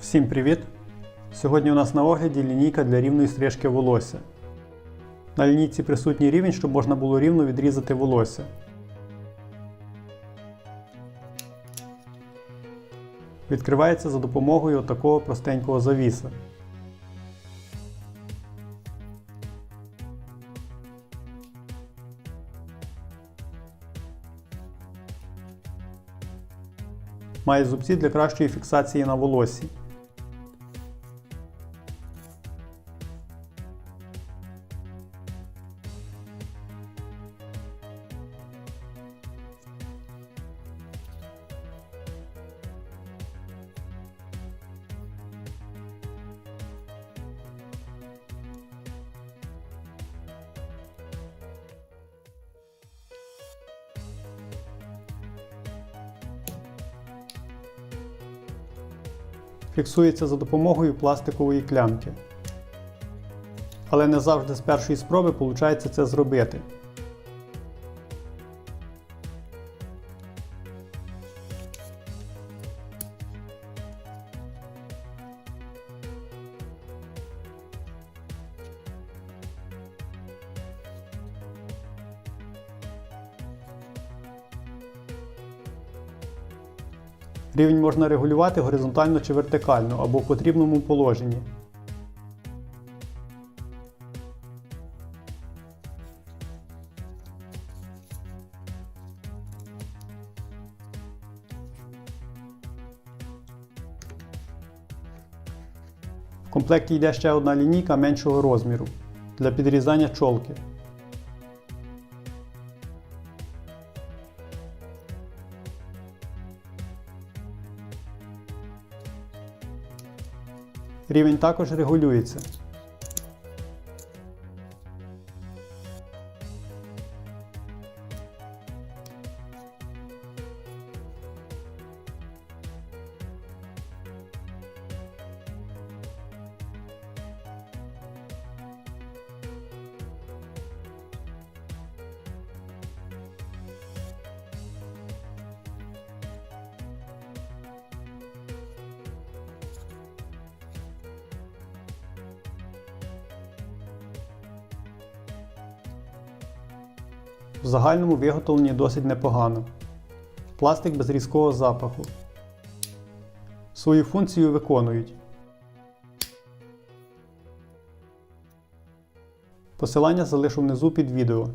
Всім привіт! Сьогодні у нас на огляді лінійка для рівної стрижки волосся. На лінійці присутній рівень, щоб можна було рівно відрізати волосся. Відкривається за допомогою такого простенького завіса. Має зубці для кращої фіксації на волоссі. Фіксується за допомогою пластикової клямки. Але не завжди з першої спроби виходить це зробити. Рівень можна регулювати горизонтально чи вертикально або в потрібному положенні. В комплекті йде ще одна лінійка меншого розміру для підрізання чолки. Рівень також регулюється. В загальному виготовлені досить непогано. Пластик без різкого запаху. Свою функцію виконують. Посилання залишу внизу під відео.